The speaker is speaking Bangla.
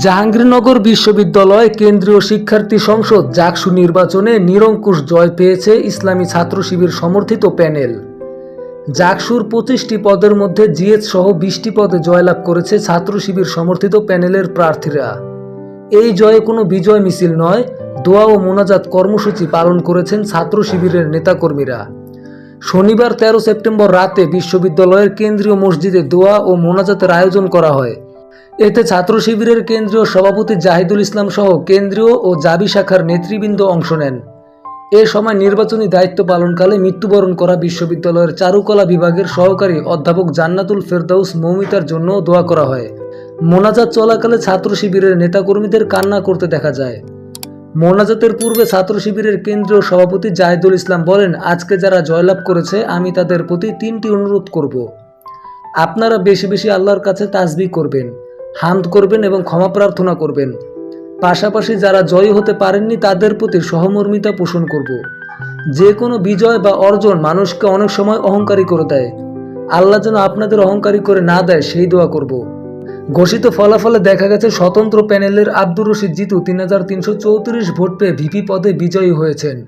জাহাঙ্গীরনগর বিশ্ববিদ্যালয় কেন্দ্রীয় শিক্ষার্থী সংসদ জাকসু নির্বাচনে নিরঙ্কুশ জয় পেয়েছে ইসলামী ছাত্র শিবির সমর্থিত প্যানেল। জাকসুর পঁচিশটি পদের মধ্যে জিএচ সহ বিশটি পদে জয়লাভ করেছে ছাত্র শিবির সমর্থিত প্যানেলের প্রার্থীরা। এই জয়ে কোনো বিজয় মিছিল নয়, দোয়া ও মোনাজাত কর্মসূচি পালন করেছেন ছাত্র শিবিরের নেতাকর্মীরা। শনিবার তেরো সেপ্টেম্বর রাতে বিশ্ববিদ্যালয়ের কেন্দ্রীয় মসজিদে দোয়া ও মোনাজাতের আয়োজন করা হয়। এতে ছাত্র শিবিরের কেন্দ্রীয় সভাপতি জাহিদুল ইসলাম সহ কেন্দ্রীয় ও জাবি শাখার নেতৃবৃন্দ অংশ নেন। এ সময় নির্বাচনী দায়িত্ব পালনকালে মৃত্যুবরণ করা বিশ্ববিদ্যালয়ের চারুকলা বিভাগের সহকারী অধ্যাপক জান্নাতুল ফেরদাউস মৌমিতার জন্য দোয়া করা হয়। মোনাজাত চলাকালে ছাত্র শিবিরের নেতাকর্মীদের কান্না করতে দেখা যায়। মোনাজাতের পূর্বে ছাত্র শিবিরের কেন্দ্রীয় সভাপতি জাহিদুল ইসলাম বলেন, আজকে যারা জয়লাভ করেছে, আমি তাদের প্রতি তিনটি অনুরোধ করব। আপনারা বেশি বেশি আল্লাহর কাছে তাসবি করবেন। হামদ করবেন এবং ক্ষমা প্রার্থনা করবেন। পাশাপাশি যারা জয়ী হতে পারেননি, তাদের প্রতি সহমর্মিতা পোষণ করব। যে কোনো বিজয় বা অর্জন মানুষকে অনেক সময় অহংকারী করে দেয়। আল্লাহ যেন আপনাদের অহংকারী করে না দেয়, সেই দোয়া করব। ঘোষিত ফলাফলে দেখা গেছে, স্বতন্ত্র প্যানেলের আব্দুর রশিদ জিতু তিন হাজার তিনশো চৌত্রিশ ভোট পেয়ে ভিপি পদে বিজয়ী হয়েছেন।